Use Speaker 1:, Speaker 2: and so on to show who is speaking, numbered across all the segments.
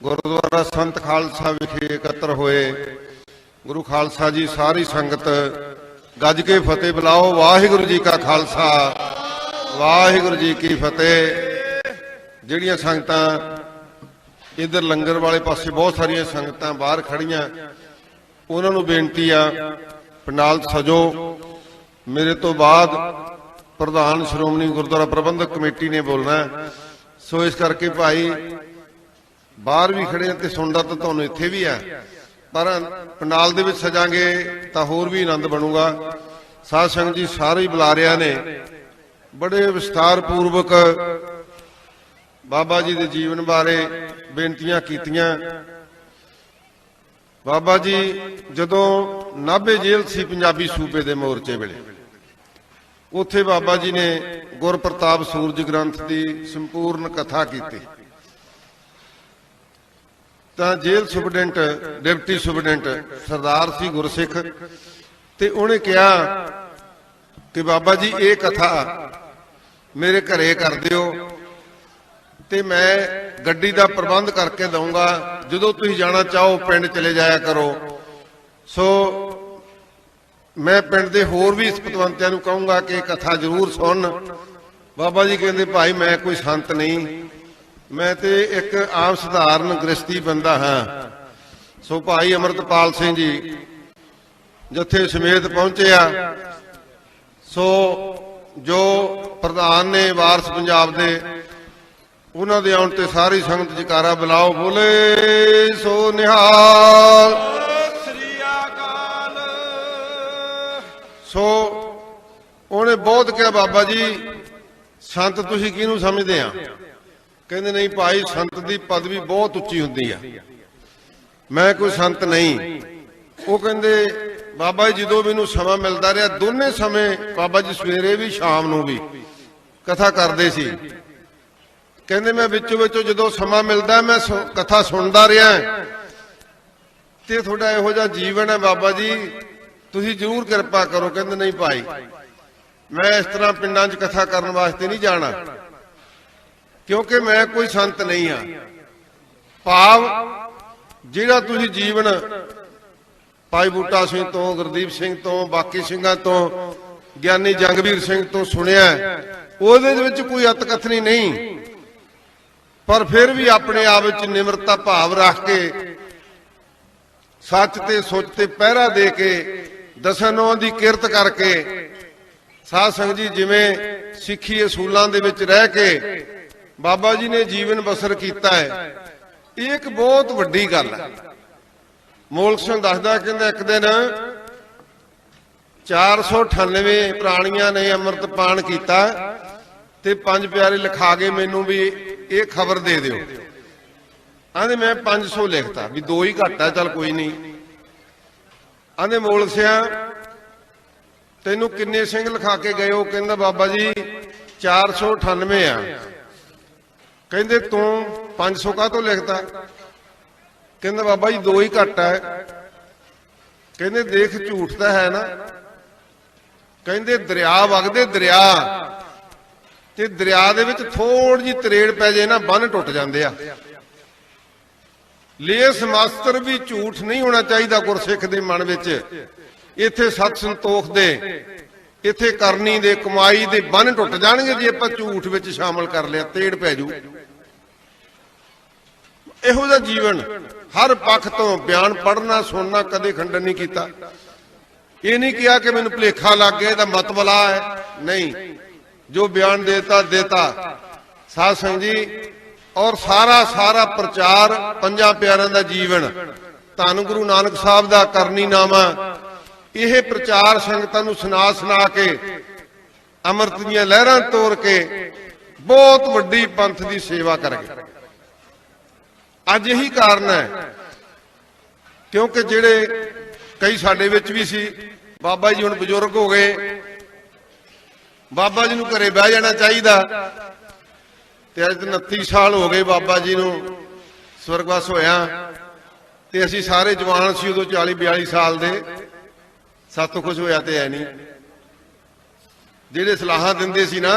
Speaker 1: ਗੁਰਦੁਆਰਾ ਸੰਤ ਖਾਲਸਾ ਵਿਖੇ ਇਕੱਤਰ ਹੋਏ। ਗੁਰੂ ਖਾਲਸਾ ਜੀ ਸਾਰੀ ਸੰਗਤ ਗੱਜ ਕੇ ਫਤਿਹ ਬੁਲਾਓ। ਵਾਹਿਗੁਰੂ ਜੀ ਕਾ ਖਾਲਸਾ, ਵਾਹਿਗੁਰੂ ਜੀ ਕੀ ਫਤਿਹ। ਜਿਹੜੀਆਂ ਸੰਗਤਾਂ ਇਧਰ ਲੰਗਰ ਵਾਲੇ ਪਾਸੇ ਬਹੁਤ ਸਾਰੀਆਂ ਸੰਗਤਾਂ ਬਾਹਰ ਖੜੀਆਂ, ਉਹਨਾਂ ਨੂੰ ਬੇਨਤੀ ਆ ਪੰਡਾਲ ਸਜੋ। ਮੇਰੇ ਤੋਂ ਬਾਅਦ ਪ੍ਰਧਾਨ ਸ਼੍ਰੋਮਣੀ ਗੁਰਦੁਆਰਾ ਪ੍ਰਬੰਧਕ ਕਮੇਟੀ ਨੇ ਬੋਲਣਾ। ਸੋ ਇਸ ਕਰਕੇ ਭਾਈ ਬਾਹਰ ਵੀ ਖੜੇ ਆ ਤੇ ਸੁਣਦਾ ਤਾਂ ਤੁਹਾਨੂੰ ਇੱਥੇ ਵੀ ਆ। ਪਰ ਪੰਡਾਲ ਦੇ ਵਿੱਚ ਸਜਾਂਗੇ ਤਾਂ ਹੋਰ ਵੀ ਆਨੰਦ ਬਣੂਗਾ। ਸਾਧ ਸੰਗਤ ਜੀ ਸਾਰੇ ਹੀ ਬੁਲਾਰਿਆਂ ਨੇ। ਬੜੇ ਵਿਸਤਾਰ ਪੂਰਵਕ ਬਾਬਾ ਜੀ ਦੇ ਜੀਵਨ ਬਾਰੇ ਬੇਨਤੀਆਂ ਕੀਤੀਆਂ। ਬਾਬਾ ਜੀ ਜਦੋਂ ਨਾਭੇ ਜੇਲ੍ਹ ਸੀ ਪੰਜਾਬੀ ਸੂਬੇ ਦੇ ਮੋਰਚੇ ਵੇਲੇ, ਉੱਥੇ ਬਾਬਾ ਜੀ ਨੇ ਗੁਰਪ੍ਰਤਾਪ ਸੂਰਜ ਗ੍ਰੰਥ ਦੀ ਸੰਪੂਰਨ ਕਥਾ ਕੀਤੀ। ਤਾਂ ਜੇਲ੍ਹ ਸੁਪਰਡੈਂਟ, ਡਿਪਟੀ ਸੁਪਰਡੈਂਟ ਸਰਦਾਰ ਸੀ ਗੁਰਸਿੱਖ ਤੇ ਉਹਨੇ ਕਿਹਾ ਕਿ ਬਾਬਾ ਜੀ, ਇਹ ਕਥਾ ਮੇਰੇ ਘਰੇ ਕਰ ਦਿਓ ਤੇ ਮੈਂ ਗੱਡੀ ਦਾ ਪ੍ਰਬੰਧ ਕਰਕੇ ਦਊਂਗਾ। ਜਦੋਂ ਤੁਸੀਂ ਜਾਣਾ ਚਾਹੋ, ਪਿੰਡ ਚਲੇ ਜਾਇਆ ਕਰੋ। ਸੋ ਮੈਂ ਪਿੰਡ ਦੇ ਹੋਰ ਵੀ ਸਪਤਵੰਤਿਆਂ ਨੂੰ ਕਹੂੰਗਾ ਕਿ ਇਹ ਕਥਾ ਜ਼ਰੂਰ ਸੁਣਨ ਬਾਬਾ ਜੀ ਕਹਿੰਦੇ, ਭਾਈ, ਮੈਂ ਕੋਈ ਸੰਤ ਨਹੀਂ। ਮੈਂ ਤੇ ਇੱਕ ਆਮ ਸਧਾਰਨ ਗ੍ਰਸਤੀ ਬੰਦਾ ਹਾਂ। ਸੋ ਭਾਈ ਅਮਰਤਪਾਲ ਸਿੰਘ ਜੀ, ਜਥੇ ਸਮੇਤ ਪਹੁੰਚਿਆ ਸੋ ਜੋ ਪ੍ਰਧਾਨ ਨੇ ਵਾਰਸ ਪੰਜਾਬ ਦੇ, ਉਹਨਾਂ ਦੇ ਆਉਣ ਤੇ ਸਾਰੀ ਸੰਗਤ ਜਕਾਰਾ ਬੁਲਾਓ, ਬੋਲੇ ਸੋ ਨਿਹਾਲ।
Speaker 2: ਸ੍ਰੀ ਅਕਾਲ
Speaker 1: ਸੋ ਉਹਨੇ ਬਹੁਤ ਕਿਹਾ, ਬਾਬਾ ਜੀ, ਸੰਤ ਤੁਸੀਂ ਕਿਹਨੂੰ ਸਮਝਦੇ ਆ? ਕਹਿੰਦੇ ਨਹੀਂ ਭਾਈ, ਸੰਤ ਦੀ ਪਦਵੀ ਬਹੁਤ ਉੱਚੀ ਹੁੰਦੀ ਆ। ਮੈਂ ਕੋਈ ਸੰਤ ਨਹੀਂ। ਉਹ ਕਹਿੰਦੇ, ਬਾਬਾ ਜੀ, ਜਦੋਂ ਮੈਨੂੰ ਸਮਾਂ ਮਿਲਦਾ ਰਿਹਾ, ਦੋਨੇ ਸਮੇਂ ਬਾਬਾ ਜੀ ਸਵੇਰੇ ਵੀ, ਸ਼ਾਮ ਨੂੰ ਵੀ ਕਥਾ ਕਰਦੇ ਸੀ। ਕਹਿੰਦੇ ਮੈਂ ਵਿੱਚੋਂ ਵਿੱਚੋਂ ਜਦੋਂ ਸਮਾਂ ਮਿਲਦਾ, ਮੈਂ ਕਥਾ ਸੁਣਦਾ ਰਿਹਾ। ਤੇ ਤੁਹਾਡਾ ਇਹੋ ਜਿਹਾ ਜੀਵਨ ਹੈ ਬਾਬਾ ਜੀ। ਤੁਸੀਂ ਜ਼ਰੂਰ ਕਿਰਪਾ ਕਰੋ। ਕਹਿੰਦੇ ਨਹੀਂ ਭਾਈ, ਮੈਂ ਇਸ ਤਰ੍ਹਾਂ ਪਿੰਡਾਂ 'ਚ ਕਥਾ ਕਰਨ ਵਾਸਤੇ ਨਹੀਂ ਜਾਣਾ। ਕਿਉਂਕਿ ਮੈਂ ਕੋਈ ਸੰਤ ਨਹੀਂ ਆ ਭਾਵ ਜਿਹੜਾ ਤੁਸੀਂ ਜੀਵਨ ਭਾਈ ਬੂਟਾ ਸਿੰਘ ਤੋਂ, ਗੁਰਦੀਪ ਸਿੰਘ ਤੋਂ, ਬਾਕੀ ਸਿੰਘਾਂ ਤੋਂ, ਗਿਆਨੀ ਜੰਗਵੀਰ ਸਿੰਘ ਤੋਂ ਸੁਣਿਆ ਉਹਦੇ ਵਿੱਚ ਕੋਈ ਅਤਕਥਨੀ ਨਹੀਂ। ਪਰ ਫਿਰ ਵੀ ਆਪਣੇ ਆਪ ਵਿੱਚ ਨਿਮਰਤਾ ਭਾਵ ਰੱਖ ਕੇ, ਸੱਚ ਤੇ ਸੁੱਚ ਤੇ ਪਹਿਰਾ ਦੇ ਕੇ, ਦਸਨੋਂ ਦੀ ਕਿਰਤ ਕਰਕੇ, ਸਾਧ ਸੰਗਤ ਜੀ ਜਿਵੇਂ ਸਿੱਖੀ ਅਸੂਲਾਂ ਦੇ ਵਿੱਚ ਰਹਿ ਕੇ ਬਾਬਾ ਜੀ ਨੇ ਜੀਵਨ ਬਸਰ ਕੀਤਾ ਹੈ। ਇਹ ਇੱਕ ਬਹੁਤ ਵੱਡੀ ਗੱਲ ਹੈ। ਮੋਲਕ ਸਿੰਘ ਦੱਸਦਾ ਕਹਿੰਦਾ ਇੱਕ ਦਿਨ 498 ਪ੍ਰਾਣੀਆਂ ਨੇ ਅੰਮ੍ਰਿਤ ਪਾਨ ਕੀਤਾ ਤੇ ਪੰਜ ਪਿਆਰੇ ਲਿਖਾ ਕੇ ਮੈਨੂੰ ਵੀ ਇਹ ਖਬਰ ਦੇ ਦਿਓ। ਆਂਦੇ ਮੈਂ 500 ਲਿਖਤਾ ਵੀ ਦੋ ਹੀ ਘੱਟ ਆ, ਚੱਲ ਕੋਈ ਨਹੀਂ। ਆਂਦੇ ਮੋਲ ਸਿਆ, ਤੈਨੂੰ ਕਿੰਨੇ ਸਿੰਘ ਲਿਖਾ ਕੇ ਗਏ? ਉਹ ਕਹਿੰਦਾ ਬਾਬਾ ਜੀ 498 ਆ। ਕਹਿੰਦੇ ਤੂੰ 500 ਕਾ ਤੋਂ ਲਿਖਦਾ? ਕਹਿੰਦਾ ਬਾਬਾ ਜੀ ਦੋ ਹੀ ਘੱਟ ਹੈ। ਕਹਿੰਦੇ ਦੇਖ ਝੂਠ ਤਾਂ ਹੈ ਨਾ। ਕਹਿੰਦੇ ਦਰਿਆ ਵਗਦੇ ਦਰਿਆ। ਤੇ ਦਰਿਆ ਦੇ ਵਿੱਚ ਥੋੜੀ ਜਿਹੀ ਤਰੇੜ ਪੈ ਜੇ ਨਾ, ਬੰਨ ਟੁੱਟ ਜਾਂਦੇ ਆ। ਲੇਸ ਮਾਸਟਰ ਵੀ ਝੂਠ ਨਹੀਂ ਹੋਣਾ ਚਾਹੀਦਾ ਗੁਰਸਿੱਖ ਦੇ ਮਨ ਵਿੱਚ। ਇੱਥੇ ਸਤ ਸੰਤੋਖ ਦੇ, ਇੱਥੇ ਕਰਨੀ ਦੇ, ਕਮਾਈ ਦੇ ਬੰਨ ਟੁੱਟ ਜਾਣਗੇ ਜੇ ਆਪਾਂ ਝੂਠ ਵਿੱਚ ਸ਼ਾਮਲ ਕਰ ਲਿਆ ਤੇੜ ਪੈ ਜੂ। ਇਹੋ ਜਿਹਾ ਜੀਵਨ ਹਰ ਪੱਖ ਤੋਂ ਬਿਆਨ ਪੜ੍ਹਨਾ, ਸੁਣਨਾ ਕਦੇ ਖੰਡਨ ਨਹੀਂ ਕੀਤਾ। ਇਹ ਨਹੀਂ ਕਿਹਾ ਕਿ ਮੈਨੂੰ ਭੁਲੇਖਾ ਲੱਗ ਗਿਆ, ਇਹਦਾ ਮਤਬਲਾ ਹੈ। ਨਹੀਂ। ਜੋ ਬਿਆਨ ਦੇਤਾ ਦੇਤਾ। ਸਾਧ ਸੰਗਤ ਜੀ, ਔਰ ਸਾਰਾ ਸਾਰਾ ਪ੍ਰਚਾਰ ਪੰਜਾਂ ਪਿਆਰਿਆਂ ਦਾ ਜੀਵਨ। ਧੰਨ ਗੁਰੂ ਨਾਨਕ ਸਾਹਿਬ ਦਾ ਕਰਨੀ ਨਾਮਾ। ਇਹ ਪ੍ਰਚਾਰ ਸੰਗਤਾਂ ਨੂੰ ਸੁਣਾ ਸੁਣਾ ਕੇ, ਅੰਮ੍ਰਿਤ ਦੀਆਂ ਲਹਿਰਾਂ ਤੋਰ ਕੇ, ਬਹੁਤ ਵੱਡੀ ਪੰਥ ਦੀ ਸੇਵਾ ਕਰ ਗਏ। ਅੱਜ ਇਹੀ ਕਾਰਨ ਹੈ। ਕਿਉਂਕਿ ਜਿਹੜੇ ਕਈ ਸਾਡੇ ਵਿੱਚ ਵੀ ਸੀ, ਬਾਬਾ ਜੀ ਹੁਣ ਬਜ਼ੁਰਗ ਹੋ ਗਏ। ਬਾਬਾ ਜੀ ਨੂੰ ਘਰੇ ਬਹਿ ਜਾਣਾ ਚਾਹੀਦਾ। ਤੇ ਅੱਜ 29 ਸਾਲ ਹੋ ਗਏ ਬਾਬਾ ਜੀ ਨੂੰ ਸਵਰਗਵਾਸ ਹੋਇਆ। ਤੇ ਅਸੀਂ ਸਾਰੇ ਜਵਾਨ ਸੀ ਉਦੋਂ 40 42 ਸਾਲ ਦੇ। ਸਾਤੋਂ ਕੁਝ ਹੋਇਆ ਤੇ ਐ ਨਹੀਂ। ਜਿਹੜੇ ਸਲਾਹਾਂ ਦਿੰਦੇ ਸੀ ਨਾ,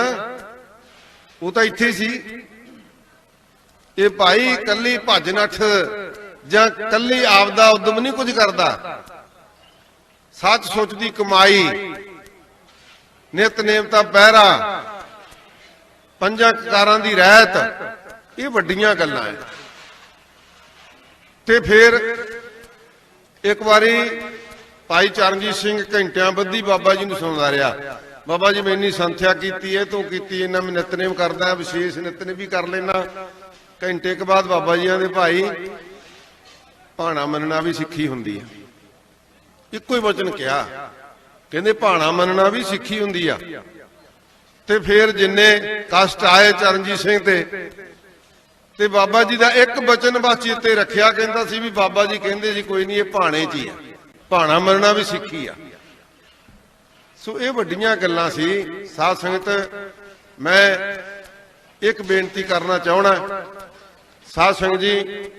Speaker 1: ਉਹ ਤਾਂ ਇੱਥੇ ਸੀ। ਇਹ ਭਾਈ ਕੱਲੀ ਭੱਜ ਨੱਠ ਜਾਂ ਕੱਲੀ ਆਪਦਾ ਉਦਮ ਨਹੀਂ ਕੁਝ ਕਰਦਾ। ਸੱਚ ਸੋਚ ਦੀ ਕਮਾਈ ਨਿਤਨੇਮ ਤਾਂ ਪਹਿਰਾ, ਪੰਜਾਂ ਕਾਰਾਂ ਦੀ ਰਹਿਤ, ਇਹ ਵੱਡੀਆਂ ਗੱਲਾਂ ਐ। ਤੇ ਫਿਰ ਇੱਕ ਵਾਰੀ ਭਾਈ ਚਰਨਜੀਤ ਸਿੰਘ ਘੰਟਿਆਂ ਬੱਧੀ ਬਾਬਾ ਜੀ ਨੂੰ ਸੁਣਦਾ ਰਿਹਾ। ਬਾਬਾ ਜੀ ਮੈਂ ਇੰਨੀ ਸੰਥਿਆ ਕੀਤੀ ਹੈ ਤੂੰ ਕੀਤੀ, ਇੰਨਾ ਮੈਂ ਨਿਤਨੇਮ ਕਰਦਾ, ਵਿਸ਼ੇਸ਼ ਨਿਤਨੇਮ ਵੀ ਕਰ ਲੈਣਾ ਘੰਟੇ ਕੁ ਬਾਅਦ ਬਾਬਾ ਜੀਆਂ ਦੇ ਭਾਈ ਭਾਣਾ ਮੰਨਣਾ ਵੀ ਸਿੱਖੀ ਹੁੰਦੀ ਆ। ਇੱਕੋ ਹੀ ਵਚਨ ਕਿਹਾ, ਕਹਿੰਦੇ ਭਾਣਾ ਮੰਨਣਾ ਵੀ ਸਿੱਖੀ ਹੁੰਦੀ ਆ। ਤੇ ਫਿਰ ਜਿੰਨੇ ਕਸ਼ਟ ਆਏ ਚਰਨਜੀਤ ਸਿੰਘ ਤੇ ਤੇ ਬਾਬਾ ਜੀ ਦਾ ਇੱਕ ਵਚਨ ਬਸ ਚੇਤੇ ਰੱਖਿਆ, ਕਹਿੰਦਾ ਸੀ ਵੀ ਬਾਬਾ ਜੀ ਕਹਿੰਦੇ ਸੀ, ਕੋਈ ਨਹੀਂ ਇਹ ਭਾਣੇ 'ਚ ਹੀ ਆ। ਭਾਣਾ ਮੰਨਣਾ ਵੀ ਸਿੱਖੀ ਆ। ਸੋ ਇਹ ਵੱਡੀਆਂ ਗੱਲਾਂ ਸੀ। ਸਾਧ ਸੰਗਤ, ਮੈਂ ਇੱਕ ਬੇਨਤੀ ਕਰਨਾ ਚਾਹਣਾ ਸਾਧ ਸੰਗਤ ਜੀ,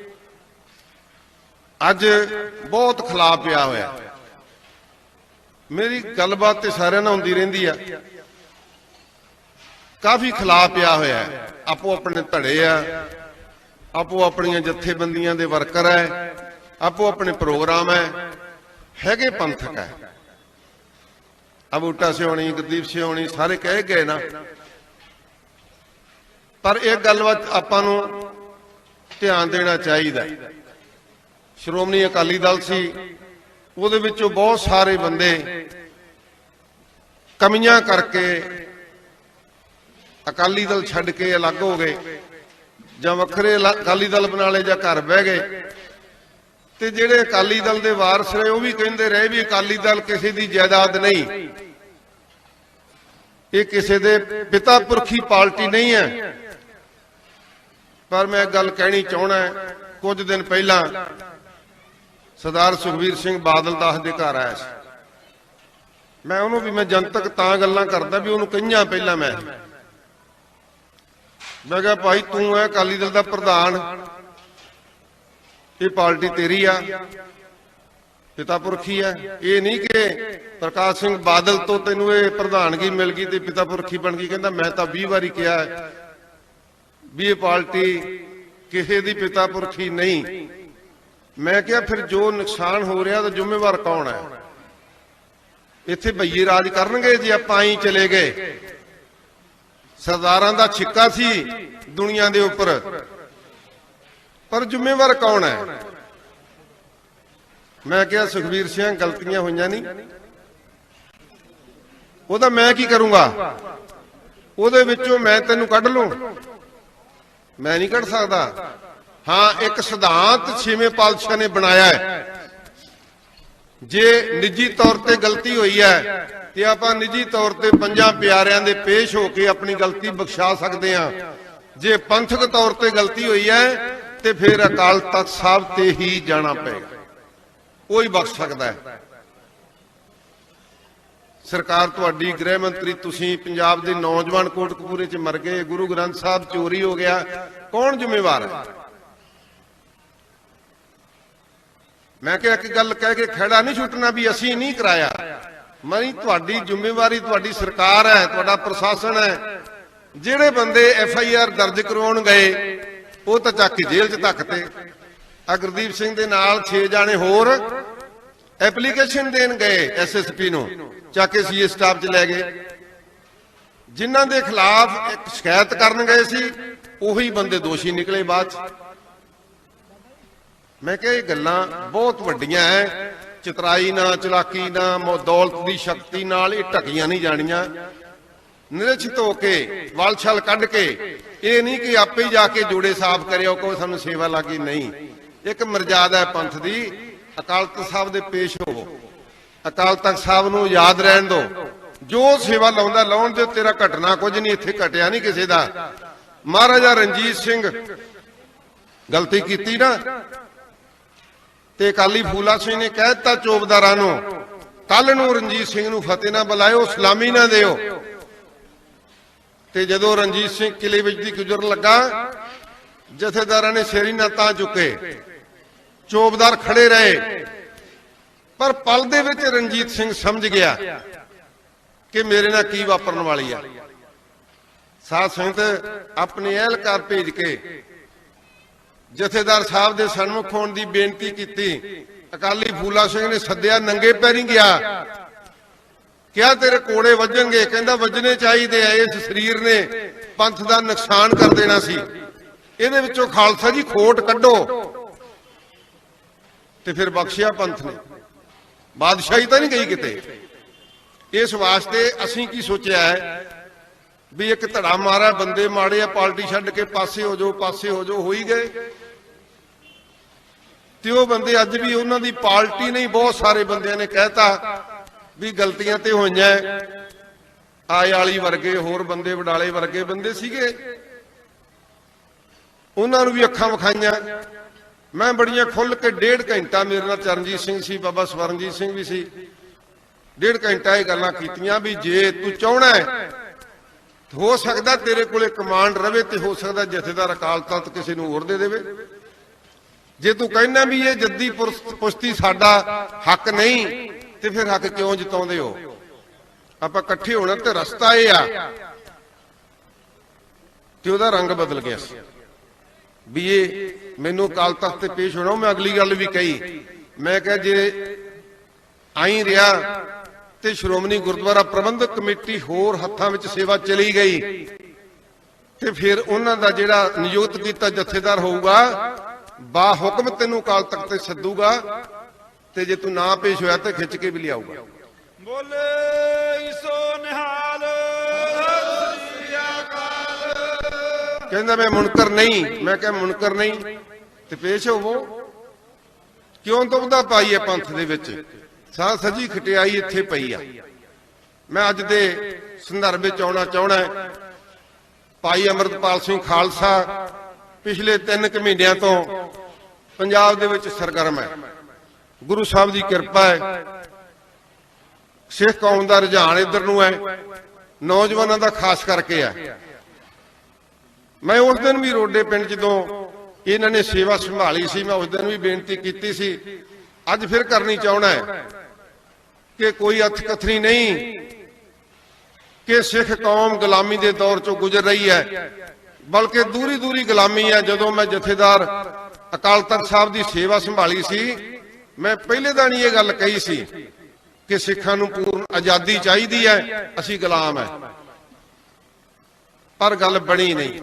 Speaker 1: ਅੱਜ ਬਹੁਤ ਖਲਾਪ ਪਿਆ ਹੋਇਆ। ਮੇਰੀ ਗੱਲਬਾਤ ਤੇ ਸਾਰਿਆਂ ਨਾਲ ਹੁੰਦੀ ਰਹਿੰਦੀ ਆ। ਕਾਫੀ ਖਲਾਪ ਪਿਆ ਹੋਇਆ ਆਪੋ ਆਪਣੇ ਧੜੇ ਆ, ਆਪੋ ਆਪਣੀਆਂ ਜਥੇਬੰਦੀਆਂ ਦੇ ਵਰਕਰ ਹੈ ਆਪੋ ਆਪਣੇ ਪ੍ਰੋਗਰਾਮ ਹੈ ਹੈਗੇ ਪੰਥਕ ਹੈ ਆ ਬੂਟਾ ਸਿਉਣੀ, ਗੁਰਦੀਪ ਸਿਉਣੀ ਸਾਰੇ ਕਹਿ ਗਏ ਨਾ। ਪਰ ਇਹ ਗੱਲਬਾਤ ਆਪਾਂ ਨੂੰ ਧਿਆਨ ਦੇਣਾ ਚਾਹੀਦਾ। ਸ਼੍ਰੋਮਣੀ ਅਕਾਲੀ ਦਲ ਸੀ। ਉਹਦੇ ਵਿੱਚੋਂ ਬਹੁਤ ਸਾਰੇ ਬੰਦੇ ਕਮੀਆਂ ਕਰਕੇ ਅਕਾਲੀ ਦਲ ਛੱਡ ਕੇ ਅਲੱਗ ਹੋ ਗਏ ਜਾਂ ਵੱਖਰੇ ਅਕਾਲੀ ਦਲ ਬਣਾ ਲਏ ਜਾਂ ਘਰ ਬਹਿ ਗਏ। ਤੇ ਜਿਹੜੇ ਅਕਾਲੀ ਦਲ ਦੇ ਵਾਰਸ ਰਹੇ, ਉਹ ਵੀ ਕਹਿੰਦੇ ਰਹੇ ਵੀ ਅਕਾਲੀ ਦਲ ਕਿਸੇ ਦੀ ਜਾਇਦਾਦ ਨਹੀਂ। ਇਹ ਕਿਸੇ ਦੇ ਪਿਤਾ ਪੁਰਖੀ ਪਾਰਟੀ ਨਹੀਂ ਹੈ। ਪਰ ਮੈਂ ਗੱਲ ਕਹਿਣੀ ਚਾਹਣਾ ਕੁਝ ਦਿਨ ਪਹਿਲਾਂ ਸਰਦਾਰ ਸੁਖਬੀਰ ਸਿੰਘ ਬਾਦਲ ਦਾ ਦੇ ਆਇਆ ਸੀ। ਮੈਂ ਉਹਨੂੰ ਵੀ, ਮੈਂ ਜਨਤਕ ਤਾਂ ਗੱਲਾਂ ਕਰਦਾ ਵੀ ਉਹਨੂੰ ਕਈਆਂ ਪਹਿਲਾਂ ਮੈਂ। ਮੈਂ ਕਿਹਾ, ਭਾਈ ਤੂੰ ਹੈ ਅਕਾਲੀ ਦਲ ਦਾ ਪ੍ਰਧਾਨ, ਇਹ ਪਾਰਟੀ ਤੇਰੀ ਆ ਪਿਤਾ ਪੁਰਖੀ ਹੈ ਇਹ ਨਹੀਂ ਕਿ ਪ੍ਰਕਾਸ਼ ਸਿੰਘ ਬਾਦਲ ਤੋਂ ਤੈਨੂੰ ਇਹ ਪ੍ਰਧਾਨਗੀ ਮਿਲ ਗਈ ਤੇ ਪਿਤਾ ਪੁਰਖੀ ਬਣ ਗਈ। ਕਹਿੰਦਾ, ਮੈਂ ਤਾਂ 20 ਵਾਰੀ ਕਿਹਾ ਵੀ ਇਹ ਪਾਰਟੀ ਕਿਸੇ ਦੀ ਪਿਤਾ ਪੁਰਖੀ ਨਹੀਂ। ਮੈਂ ਕਿਹਾ ਫਿਰ ਜੋ ਨੁਕਸਾਨ ਹੋ ਰਿਹਾ ਤਾਂ ਜ਼ਿੰਮੇਵਾਰ ਕੌਣ ਹੈ? ਇੱਥੇ ਭਈਏ ਰਾਜ ਕਰਨਗੇ ਜੇ ਆਪਾਂ ਹੀ ਚਲੇ ਗਏ। ਸਰਦਾਰਾਂ ਦਾ ਛਿੱਕਾ ਸੀ ਦੁਨੀਆ ਦੇ ਉੱਪਰ। ਪਰ ਜ਼ਿੰਮੇਵਾਰ ਕੌਣ ਹੈ? ਮੈਂ ਕਿਹਾ ਸੁਖਵੀਰ ਸਿੰਘ, ਗਲਤੀਆਂ ਹੋਈਆਂ ਨਹੀਂ। ਉਹਦਾ ਮੈਂ ਕੀ ਕਰੂੰਗਾ? ਉਹਦੇ ਵਿੱਚੋਂ ਮੈਂ ਤੈਨੂੰ ਕੱਢ ਲੂੰ। ਮੈਂ ਨਹੀਂ ਕੱਢ ਸਕਦਾ। ਹਾਂ, ਇੱਕ ਸਿਧਾਂਤ ਛੇਵੇਂ ਪਾਤਸ਼ਾਹ ਨੇ ਬਣਾਇਆ ਹੈ। ਜੇ ਨਿੱਜੀ ਤੌਰ ਤੇ ਗਲਤੀ ਹੋਈ ਹੈ, ਤੇ ਆਪਾਂ ਨਿੱਜੀ ਤੌਰ ਤੇ ਪੰਜਾਂ ਪਿਆਰਿਆਂ ਦੇ ਪੇਸ਼ ਹੋ ਕੇ ਆਪਣੀ ਗਲਤੀ ਬਖਸ਼ਾ ਸਕਦੇ ਹਾਂ। ਜੇ ਪੰਥਕ ਤੌਰ ਤੇ ਗਲਤੀ ਹੋਈ ਹੈ, ਤੇ ਫਿਰ ਅਕਾਲ ਤਖਤ ਸਾਹਿਬ ਤੇ ਹੀ ਜਾਣਾ ਪਏਗਾ। ਕੋਈ ਬਖਸ਼ ਸਕਦਾ ਹੈ। ਸਰਕਾਰ ਤੁਹਾਡੀ ਗ੍ਰਹਿ ਮੰਤਰੀ, ਤੁਸੀਂ ਪੰਜਾਬ ਦੇ ਨੌਜਵਾਨ ਕੋਟਕਪੂਰੇ ਚ ਮਰ ਗਏ, ਗੁਰੂ ਗ੍ਰੰਥ ਸਾਹਿਬ ਚੋਰੀ ਹੋ ਗਿਆ, ਕੌਣ ਜ਼ਿੰਮੇਵਾਰ ਹੈ? ਮੈਂ ਕਿਹਾ ਇੱਕ ਗੱਲ ਕਹਿ ਕੇ ਖੜਾ ਨਹੀਂ ਛੁੱਟਣਾ ਵੀ ਅਸੀਂ ਨਹੀਂ ਕਰਾਇਆ। ਮਰੀ ਤੁਹਾਡੀ ਜ਼ਿੰਮੇਵਾਰੀ ਤੁਹਾਡੀ ਸਰਕਾਰ ਹੈ, ਤੁਹਾਡਾ ਪ੍ਰਸ਼ਾਸਨ ਹੈ। ਜਿਹੜੇ ਬੰਦੇ ਐਫ ਆਈ ਆਰ ਦਰਜ ਕਰਵਾਉਣ ਗਏ, ਉਹ ਤਾਂ ਚੱਕ ਕੇ ਜੇਲ੍ਹ 'ਚ ਧੱਕਤੇ। ਆ ਗੁਰਦੀਪ ਸਿੰਘ ਦੇ ਨਾਲ 6 ਜਾਣੇ ਹੋਰ ਐਪਲੀਕੇਸ਼ਨ ਦੇਣ ਗਏ ਐਸਐਸਪੀ ਨੂੰ। ਚੱਕ ਕੇ ਸੀਏ ਸਟਾਫ 'ਚ ਲੈ ਗਏ। ਜਿਨ੍ਹਾਂ ਦੇ ਖਿਲਾਫ ਇੱਕ ਸ਼ਿਕਾਇਤ ਕਰਨ ਗਏ ਸੀ, ਉਹੀ ਬੰਦੇ ਦੋਸ਼ੀ ਨਿਕਲੇ ਬਾਅਦ 'ਚ। ਮੈਂ ਕਿਹਾ ਇਹ ਗੱਲਾਂ ਬਹੁਤ ਵੱਡੀਆਂ ਐ। ਚਤਰਾਈ ਨਾ, ਚਲਾਕੀ ਨਾ ਦੌਲਤ ਦੀ ਸ਼ਕਤੀ ਨਾਲ ਇਹ ਢਕੀਆਂ ਨਹੀਂ ਜਾਣੀਆਂ। ਨਿਰਚਿਤ ਹੋ ਕੇ ਵਲਛਲ ਕੱਢ ਕੇ, ਇਹ ਨਹੀਂ ਕਿ ਆਪੇ ਹੀ ਜਾ ਕੇ ਜੋੜੇ ਸਾਫ਼ ਕਰਿਓ, ਕੋਈ ਸਾਨੂੰ ਸੇਵਾ ਲੱਗੀ ਨਹੀਂ। ਇੱਕ ਮਰਜ਼ਾਦਾ ਹੈ ਪੰਥ ਦੀ ਅਕਾਲ ਤਖਤ ਸਾਹਿਬ ਦੇ ਪੇਸ਼ ਹੋਵੋ। ਅਕਾਲ ਤਖਤ ਸਾਹਿਬ ਨੂੰ ਯਾਦ ਰਹਿਣ ਦਿਓ ਜੋ ਸੇਵਾ ਲਾਉਂਦਾ, ਲਾਉਣ ਦੇ ਤੇਰਾ ਘਟਨਾ ਕੁਝ ਨਹੀਂ, ਇੱਥੇ ਘਟਿਆ ਨਹੀਂ ਕਿਸੇ ਦਾ। ਮਹਾਰਾਜਾ ਰਣਜੀਤ ਸਿੰਘ ਗਲਤੀ ਕੀਤੀ ਨਾ। ਤੇ ਅਕਾਲੀ ਫੂਲਾ ਸਿੰਘ ਨੇ ਕਹਿ ਦਿੱਤਾ ਚੋਬਦਾਰਾਂ ਨੂੰ ਕੱਲ ਨੂੰ ਰਣਜੀਤ ਸਿੰਘ ਨੂੰ ਫਤਿਹ ਨਾ ਬੁਲਾਇਓ, ਸਲਾਮੀ ਨਾ ਦਿਓ। ਤੇ ਜਦੋਂ ਰਣਜੀਤ ਸਿੰਘ ਕਿਲੇ ਵਿੱਚ ਦੀ ਗੁਜ਼ਰਨ ਲੱਗਾ, ਜਥੇਦਾਰਾਂ ਨੇ ਸ਼ੇਰੀ ਨਾ ਤਾਂ ਚੁੱਕੇ। ਚੋਬਦਾਰ ਖੜੇ ਰਹੇ। ਪਰ ਪਲ ਦੇ ਵਿੱਚ ਰਣਜੀਤ ਸਿੰਘ ਸਮਝ ਗਿਆ ਕਿ ਮੇਰੇ ਨਾਲ ਕੀ ਵਾਪਰਨ ਵਾਲੀ ਆ। ਸਾਧ ਸੰਗਤ, ਆਪਣੇ ਅਹਿਲਕਾਰ ਭੇਜ ਕੇ ਜਥੇਦਾਰ ਸਾਹਿਬ ਦੇ ਸਨਮੁਖ ਹੋਣ ਦੀ ਬੇਨਤੀ ਕੀਤੀ। ਅਕਾਲੀ ਫੂਲਾ ਸਿੰਘ ਨੇ ਸੱਦਿਆ, ਨੰਗੇ ਪੈਰੀ ਗਿਆ। ਕਿਹਾ, ਤੇਰੇ ਕੋੜੇ ਵੱਜਣਗੇ। ਕਹਿੰਦਾ, ਵੱਜਣੇ ਚਾਹੀਦੇ ਆ, ਇਸ ਸਰੀਰ ਨੇ ਪੰਥ ਦਾ ਨੁਕਸਾਨ ਕਰ ਦੇਣਾ ਸੀ। ਇਹਦੇ ਵਿੱਚੋਂ ਖਾਲਸਾ ਜੀ ਖੋਟ ਕੱਢੋ। ਤੇ ਫਿਰ ਬਖਸ਼ਿਆ ਪੰਥ ਨੇ। ਬਾਦਸ਼ਾਹੀ ਤਾਂ ਨਹੀਂ ਗਈ ਕਿਤੇ। ਇਸ ਵਾਸਤੇ ਅਸੀਂ ਕੀ ਸੋਚਿਆ ਹੈ ਵੀ ਇੱਕ ਧੜਾ ਮਾਰਾ ਬੰਦੇ ਮਾੜੇ ਆ ਪਾਰਟੀ ਛੱਡ ਕੇ ਪਾਸੇ ਹੋ ਜਾਓ, ਪਾਸੇ ਹੋ ਜਾਓ, ਹੋਈ ਗਏ। ਤੇ ਉਹ ਬੰਦੇ ਅੱਜ ਵੀ ਉਹਨਾਂ ਦੀ ਪਾਰਟੀ ਨਹੀਂ, ਬਹੁਤ ਸਾਰੇ ਬੰਦਿਆਂ ਨੇ ਕਹਿਤਾ ਵੀ ਗਲਤੀਆਂ ਤੇ ਹੋਈਆਂ ਆਏ ਵਾਲੀ ਵਰਗੇ, ਹੋਰ ਬੰਦੇ ਵਡਾਲੇ ਵਰਗੇ ਬੰਦੇ ਸੀਗੇ। ਉਹਨਾਂ ਨੂੰ ਵੀ ਅੱਖਾਂ ਵਿਖਾਈਆਂ। ਮੈਂ ਬੜੀਆਂ ਖੁੱਲ ਕੇ ਡੇਢ ਘੰਟਾ ਮੇਰੇ ਨਾਲ ਚਰਨਜੀਤ ਸਿੰਘ ਸੀ, ਬਾਬਾ ਸਵਰਨਜੀਤ ਸਿੰਘ ਵੀ ਸੀ। ਡੇਢ ਘੰਟਾ ਇਹ ਗੱਲਾਂ ਕੀਤੀਆਂ ਵੀ ਜੇ ਤੂੰ ਚਾਹਣਾ ਹੈ ਹੋ ਸਕਦਾ ਤੇਰੇ ਕੋਲੇ ਕਮਾਂਡ ਰਵੇ ਤੇ ਹੋ ਸਕਦਾ ਜਥੇਦਾਰ ਅਕਾਲ ਤਖਤ ਕਿਸੇ ਨੂੰ ਹੋਰ ਦੇ ਦੇਵੇ। ਜੇ ਤੂੰ ਕਹਿਣਾ ਵੀ ਇਹ ਜੱਦੀ ਪੁਰਸ- ਪੁਸ਼ਤੀ ਸਾਡਾ ਹੱਕ ਨਹੀਂ, ਤੇ ਫਿਰ ਹੱਕ ਕਿਉਂ ਜਿਤਾਉਂਦੇ ਹੋ? ਆਪਾਂ ਇਕੱਠੇ ਹੋਣਾ ਤੇ ਰਸਤਾ ਇਹ ਆ ਤੇ ਉਹਦਾ ਰੰਗ ਬਦਲ ਗਿਆ ਸੀ। ਵੀ ਇਹ ਮੈਨੂੰ ਅਕਾਲ ਤਖਤ ਤੇ ਪੇਸ਼ ਹੋਣਾ, ਮੈਂ ਅਗਲੀ ਗੱਲ ਵੀ ਕਹੀ। ਮੈਂ ਕਿਹਾ ਜੇ ਆਈ ਰਿਹਾ ਤੇ ਸ਼੍ਰੋਮਣੀ ਗੁਰਦੁਆਰਾ ਪ੍ਰਬੰਧਕ ਕਮੇਟੀ ਹੋਰ ਹੱਥਾਂ ਵਿੱਚ ਸੇਵਾ ਚਲੀ ਗਈ ਤੇ ਫਿਰ ਉਹਨਾਂ ਦਾ ਜਿਹੜਾ ਨਿਯੁਕਤ ਕੀਤਾ ਜਥੇਦਾਰ ਹੋਊਗਾ ਬਾ ਹੁਕਮ ਤੈਨੂੰ ਅਕਾਲ ਤਖਤ ਤੇ ਸੱਦੂਗਾ ਤੇ ਜੇ ਤੂੰ ਨਾ ਪੇਸ਼ ਹੋਇਆ ਤੇ ਖਿੱਚ ਕੇ ਵੀ ਲਿਆਊਗਾ।
Speaker 2: ਬੋਲੇ ਸੋ
Speaker 1: ਕਹਿੰਦਾ ਮੈਂ ਮੁਨਕਰ ਨਹੀਂ। ਮੈਂ ਕਿਹਾ ਮੁਨਕਰ ਨਹੀਂ। ਤੇ ਪੇਸ਼ ਹੋਵੋ। ਕਿਉਂ ਦੁਬਦਾ ਪਾਈ ਹੈ ਪੰਥ ਦੇ ਵਿੱਚ? ਸਾਹ ਸਜੀ ਖਟਿਆਈ ਇੱਥੇ ਪਈ ਆ। ਮੈਂ ਅੱਜ ਦੇ ਸੰਦਰਭ ਵਿੱਚ ਆਉਣਾ ਚਾਹਣਾ ਭਾਈ ਅਮਰਤਪਾਲ ਸਿੰਘ ਖਾਲਸਾ ਪਿਛਲੇ 3 ਕੁ ਮਹੀਨਿਆਂ ਤੋਂ ਪੰਜਾਬ ਦੇ ਵਿੱਚ ਸਰਗਰਮ ਹੈ। ਗੁਰੂ ਸਾਹਿਬ ਦੀ ਕਿਰਪਾ ਹੈ। ਸਿੱਖ ਕੌਮ ਦਾ ਰੁਝਾਨ ਇਧਰ ਨੂੰ ਹੈ। ਨੌਜਵਾਨਾਂ ਦਾ ਖਾਸ ਕਰਕੇ ਹੈ। ਮੈਂ ਉਸ ਦਿਨ ਵੀ ਰੋਡੇ ਪਿੰਡ ਜਦੋਂ ਇਹਨਾਂ ਨੇ ਸੇਵਾ ਸੰਭਾਲੀ ਸੀ, ਮੈਂ ਉਸ ਦਿਨ ਵੀ ਬੇਨਤੀ ਕੀਤੀ ਸੀ, ਅੱਜ ਫਿਰ ਕਰਨੀ ਚਾਹਣਾ ਹੈ ਕਿ ਕੋਈ ਅਥ ਨਹੀਂ, ਕਿ ਸਿੱਖ ਕੌਮ ਗੁਲਾਮੀ ਦੇ ਦੌਰ ਚੋਂ ਗੁਜ਼ਰ ਰਹੀ ਹੈ, ਬਲਕਿ ਦੂਰੀ ਦੂਰੀ ਗੁਲਾਮੀ ਹੈ। ਜਦੋਂ ਮੈਂ ਜਥੇਦਾਰ ਅਕਾਲ ਤਖਤ ਸਾਹਿਬ ਦੀ ਸੇਵਾ ਸੰਭਾਲੀ ਸੀ, ਮੈਂ ਪਹਿਲੇ ਦਿਨ ਹੀ ਇਹ ਗੱਲ ਕਹੀ ਸੀ ਕਿ ਸਿੱਖਾਂ ਨੂੰ ਪੂਰਨ ਆਜ਼ਾਦੀ ਚਾਹੀਦੀ ਹੈ, ਅਸੀਂ ਗੁਲਾਮ ਹੈ। ਪਰ ਗੱਲ ਬਣੀ ਨਹੀਂ।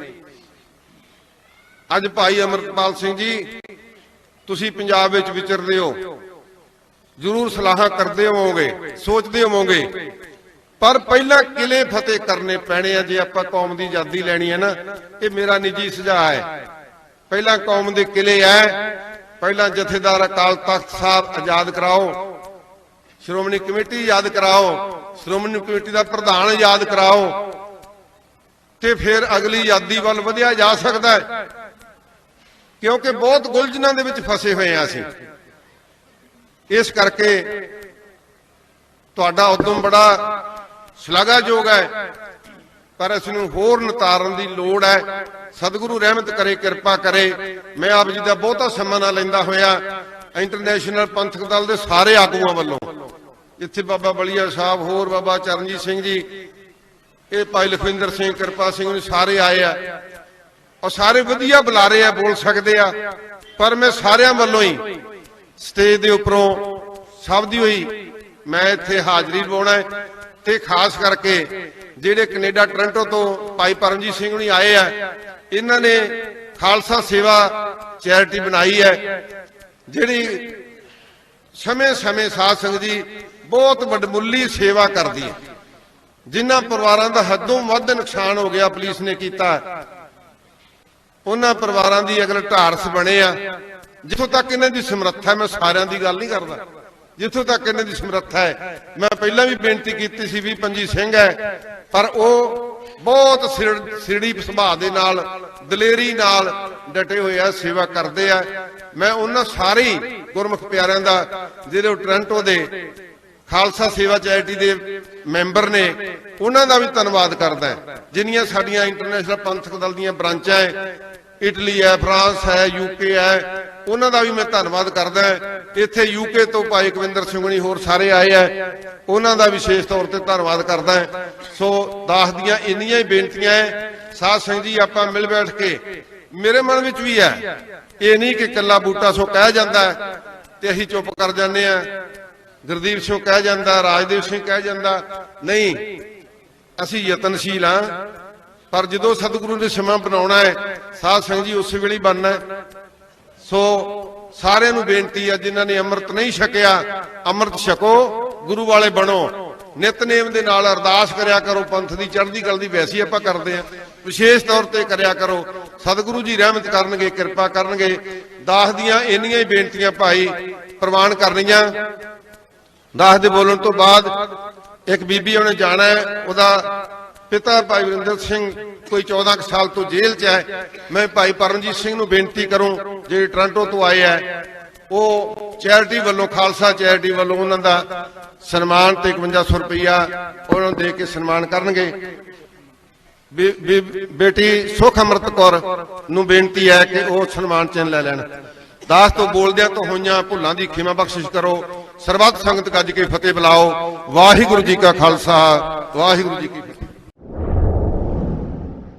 Speaker 1: ਅੱਜ ਭਾਈ ਅਮਰਪਾਲ ਸਿੰਘ ਜੀ, ਤੁਸੀਂ ਪੰਜਾਬ ਵਿੱਚ ਵਿਚਰਦੇ ਹੋ। ਜ਼ਰੂਰ ਸਲਾਹਾਂ ਕਰਦੇ ਹੋਵੋਗੇ, ਸੋਚਦੇ ਹੋਵੋਗੇ। ਪਰ ਪਹਿਲਾਂ ਕਿਲੇ ਫਤਿਹ ਕਰਨੇ ਪੈਣੇ ਆ, ਜੇ ਆਪਾਂ ਕੌਮ ਦੀ ਆਜ਼ਾਦੀ ਲੈਣੀ ਹੈ ਨਾ, ਇਹ ਮੇਰਾ ਨਿੱਜੀ ਸੁਝਾਅ ਹੈ। ਪਹਿਲਾਂ ਕੌਮ ਦੇ ਕਿਲੇ ਐ ਪਹਿਲਾਂ ਜਥੇਦਾਰ ਅਕਾਲ ਤਖਤ ਸਾਹਿਬ ਆਜ਼ਾਦ ਕਰਾਓ। ਸ਼੍ਰੋਮਣੀ ਕਮੇਟੀ ਯਾਦ ਕਰਾਓ, ਸ਼੍ਰੋਮਣੀ ਕਮੇਟੀ ਦਾ ਪ੍ਰਧਾਨ ਯਾਦ ਕਰਾਓ। ਤੇ ਫਿਰ ਅਗਲੀ ਆਜ਼ਾਦੀ ਵੱਲ ਵਧਿਆ ਜਾ ਸਕਦਾ ਹੈ। ਕਿਉਂਕਿ ਬਹੁਤ ਗੁਲਝਣਾਂ ਦੇ ਵਿੱਚ ਫਸੇ ਹੋਏ ਆ ਅਸੀਂ। ਇਸ ਕਰਕੇ ਤੁਹਾਡਾ ਉਦਮ ਬੜਾ ਸ਼ਲਾਘਾਯੋਗ ਹੈ, ਪਰ ਇਸ ਨੂੰ ਹੋਰ ਨਤਾਰਨ ਦੀ ਲੋੜ ਹੈ। ਸਤਿਗੁਰੂ ਰਹਿਮਤ ਕਰੇ, ਕਿਰਪਾ ਕਰੇ। ਮੈਂ ਆਪ ਜੀ ਦਾ ਬਹੁਤਾ ਸਮਾਂ ਨਾ ਲੈਂਦਾ ਹੋਇਆ। ਇੰਟਰਨੈਸ਼ਨਲ ਪੰਥਕ ਦਲ ਦੇ ਸਾਰੇ ਆਗੂਆਂ ਵੱਲੋਂ। ਜਿੱਥੇ ਬਾਬਾ ਬਲੀਆ ਸਾਹਿਬ, ਹੋਰ ਬਾਬਾ ਚਰਨਜੀਤ ਸਿੰਘ ਜੀ, ਇਹ ਭਾਈ ਲਖਵਿੰਦਰ ਸਿੰਘ, ਕਿਰਪਾ ਸਿੰਘ ਨੂੰ ਸਾਰੇ ਆਏ ਆ। ਔਰ ਸਾਰੇ ਵਧੀਆ ਬੁਲਾਰੇ ਆ, ਬੋਲ ਸਕਦੇ ਆ। ਪਰ ਮੈਂ ਸਾਰਿਆਂ ਵੱਲੋਂ ਹੀ ਸਟੇਜ ਦੇ ਉੱਪਰੋਂ ਸਭ ਦੀ ਹੋਈ ਮੈਂ ਇੱਥੇ ਹਾਜ਼ਰੀ ਲਵਾਉਣਾ ਹੈ ਤੇ ਖਾਸ ਕਰਕੇ ਜਿਹੜੇ ਕੈਨੇਡਾ ਟੋਰਾਂਟੋ ਤੋਂ ਭਾਈ ਪਰਮਜੀਤ ਸਿੰਘ ਹੁਣੀ ਆਏ ਆ, ਇਹਨਾਂ ਨੇ ਖਾਲਸਾ ਸੇਵਾ ਚੈਰਿਟੀ ਬਣਾਈ ਹੈ, ਜਿਹੜੀ ਸਮੇਂ-ਸਮੇਂ ਸਾਧ ਸੰਗਤ ਜੀ ਬਹੁਤ ਵੱਡਮੁੱਲੀ ਸੇਵਾ ਕਰਦੀ ਹੈ। ਜਿਨ੍ਹਾਂ ਪਰਿਵਾਰਾਂ ਦਾ ਹੱਦੋਂ ਵੱਧ ਨੁਕਸਾਨ ਹੋ ਗਿਆ, ਪੁਲਿਸ ਨੇ ਕੀਤਾ ਉਹਨਾਂ ਪਰਿਵਾਰਾਂ ਦੀ ਅਗਰ ਢਾਰਸ ਬਣੇ ਆ, ਜਿੱਥੋਂ ਤੱਕ ਇਹਨਾਂ ਦੀ ਸਮਰੱਥਾ ਮੈਂ ਸਾਰਿਆਂ ਦੀ ਗੱਲ ਨਹੀਂ ਕਰਦਾ। ਜਿੱਥੋਂ ਤੱਕ ਇਹਨਾਂ ਦੀ ਸਮਰੱਥਾ ਹੈ, ਮੈਂ ਪਹਿਲਾਂ ਵੀ ਬੇਨਤੀ ਕੀਤੀ ਸੀ ਵੀ ਪੰਜੀ ਸਿੰਘ ਹੈ, ਪਰ ਉਹ ਬਹੁਤ ਸਿਰੜੀ ਸੁਭਾਅ ਦੇ ਨਾਲ, ਦਲੇਰੀ ਨਾਲ ਡਟੇ ਹੋਏ ਆ, ਸੇਵਾ ਕਰਦੇ ਆ। ਮੈਂ ਉਹਨਾਂ ਸਾਰੇ ਗੁਰਮੁਖ ਪਿਆਰਿਆਂ ਦਾ, ਜਿਹੜੇ ਉਹ ਟੋਰਾਂਟੋ ਦੇ ਖਾਲਸਾ ਸੇਵਾ ਚੈਰਿਟੀ ਦੇ ਮੈਂਬਰ ਨੇ, ਉਹਨਾਂ ਦਾ ਵੀ ਧੰਨਵਾਦ ਕਰਦਾ। ਜਿੰਨੀਆਂ ਸਾਡੀਆਂ ਇੰਟਰਨੈਸ਼ਨਲ ਪੰਥਕ ਦਲ ਦੀਆਂ ਬ੍ਰਾਂਚਾਂ ਹੈ ਇਟਲੀ ਹੈ, ਫਰਾਂਸ ਹੈ ਯੂਕੇ ਹੈ। ਉਹਨਾਂ ਦਾ ਵੀ ਮੈਂ ਧੰਨਵਾਦ ਕਰਦਾ ਇੱਥੇ ਯੂਕੇ ਤੋਂ ਭਾਈ ਕਵਿੰਦਰ ਸਿੰਘਣੀ ਹੋਰ ਸਾਰੇ ਆਏ ਆ। ਉਹਨਾਂ ਦਾ ਵਿਸ਼ੇਸ਼ ਤੌਰ ਤੇ ਧੰਨਵਾਦ ਕਰਦਾ ਸੋ ਦਾਸ ਦੀਆਂ ਇੰਨੀਆਂ ਹੀ ਬੇਨਤੀਆਂ ਹੈ। ਸਾਧ ਸੰਗਤ ਜੀ, ਆਪਾਂ ਮਿਲ ਬੈਠ ਕੇ ਮੇਰੇ ਮਨ ਵਿੱਚ ਵੀ ਹੈ। ਇਹ ਨਹੀਂ ਕਿ ਕੱਲਾ ਬੂਟਾ ਸੋ ਕਹਿ ਜਾਂਦਾ ਤੇ ਅਸੀਂ ਚੁੱਪ ਕਰ ਜਾਂਦੇ ਆ ਗੁਰਦੀਪ ਸਿੰਘ ਕਹਿ ਜਾਂਦਾ ਰਾਜਦੇਵ ਸਿੰਘ ਕਹਿ ਜਾਂਦਾ, ਨਹੀਂ, ਅਸੀਂ ਯਤਨਸ਼ੀਲ ਹਾਂ। ਪਰ ਜਦੋਂ ਸਤਿਗੁਰੂ ਨੇ ਸਮਾਂ ਬਣਾਉਣਾ ਹੈ, ਸਾਧ ਸੰਗਤ ਜੀ ਉਸੇ ਵੇਲੇ ਬਣਨਾ ਹੈ। ਸੋ ਸਾਰਿਆਂ ਨੂੰ ਬੇਨਤੀ ਹੈ ਜਿਨ੍ਹਾਂ ਨੇ ਅੰਮ੍ਰਿਤ ਨਹੀਂ ਛਕਿਆ, ਅੰਮ੍ਰਿਤ ਛਕੋ, ਗੁਰੂ ਵਾਲੇ ਬਣੋ। ਨਿਤਨੇਮ ਦੇ ਨਾਲ ਅਰਦਾਸ ਕਰਿਆ ਕਰੋ, ਪੰਥ ਦੀ, ਚੜ੍ਹਦੀ ਕਲ ਦੀ ਵੈਸੀ ਆਪਾਂ ਕਰਦੇ ਆ ਵਿਸ਼ੇਸ਼ ਤੌਰ ਤੇ ਕਰਿਆ ਕਰੋ। ਸਤਿਗੁਰੂ ਜੀ ਰਹਿਮਤ ਕਰਨਗੇ, ਕਿਰਪਾ ਕਰਨਗੇ। ਦਾਸ ਦੀਆਂ ਇੰਨੀਆਂ ਹੀ ਬੇਨਤੀਆਂ ਭਾਈ ਪ੍ਰਵਾਨ ਕਰਨੀਆਂ। ਦਾਸ ਦੇ ਬੋਲਣ ਤੋਂ ਬਾਅਦ ਇੱਕ ਬੀਬੀ ਉਹਨੇ ਜਾਣਾ ਉਹਦਾ ਪਿਤਾ ਭਾਈ ਵਿਰਿੰਦਰ ਸਿੰਘ ਕੋਈ 14 ਕੁ ਸਾਲ ਤੋਂ ਜੇਲ੍ਹ 'ਚ ਹੈ। ਮੈਂ ਭਾਈ ਪਰਮਜੀਤ ਸਿੰਘ ਨੂੰ ਬੇਨਤੀ ਕਰੂੰ, ਜਿਹੜੇ ਟੋਰਾਂਟੋ ਤੋਂ ਆਏ ਹੈ, ਉਹ ਚੈਰਿਟੀ ਵੱਲੋਂ, ਖਾਲਸਾ ਚੈਰਿਟੀ ਵੱਲੋਂ ਉਹਨਾਂ ਦਾ ਸਨਮਾਨ ਤੇ 5100 ਰੁਪਇਆ ਉਹਨਾਂ ਨੂੰ ਦੇ ਕੇ ਸਨਮਾਨ ਕਰਨਗੇ। ਬੇਟੀ ਸੁਖ ਅਮਰਤ ਕੌਰ ਨੂੰ ਬੇਨਤੀ ਹੈ ਕਿ ਉਹ ਸਨਮਾਨ ਚਿੰਨ੍ਹ ਲੈ ਲੈਣ। ਦਾਸ ਤੋਂ ਬੋਲਦਿਆਂ ਤੋਂ ਹੋਈਆਂ ਭੁੱਲਾਂ ਦੀ ਖਿਮਾ ਬਖਸ਼ਿਸ਼ ਕਰੋ। ਸਰਬੱਤ ਸੰਗਤ ਗੱਜ ਕੇ ਫਤਿਹ ਬੁਲਾਓ। ਵਾਹਿਗੁਰੂ ਜੀ ਕਾ ਖਾਲਸਾ, ਵਾਹਿਗੁਰੂ ਜੀ ਕੀ ਫਤਿਹ।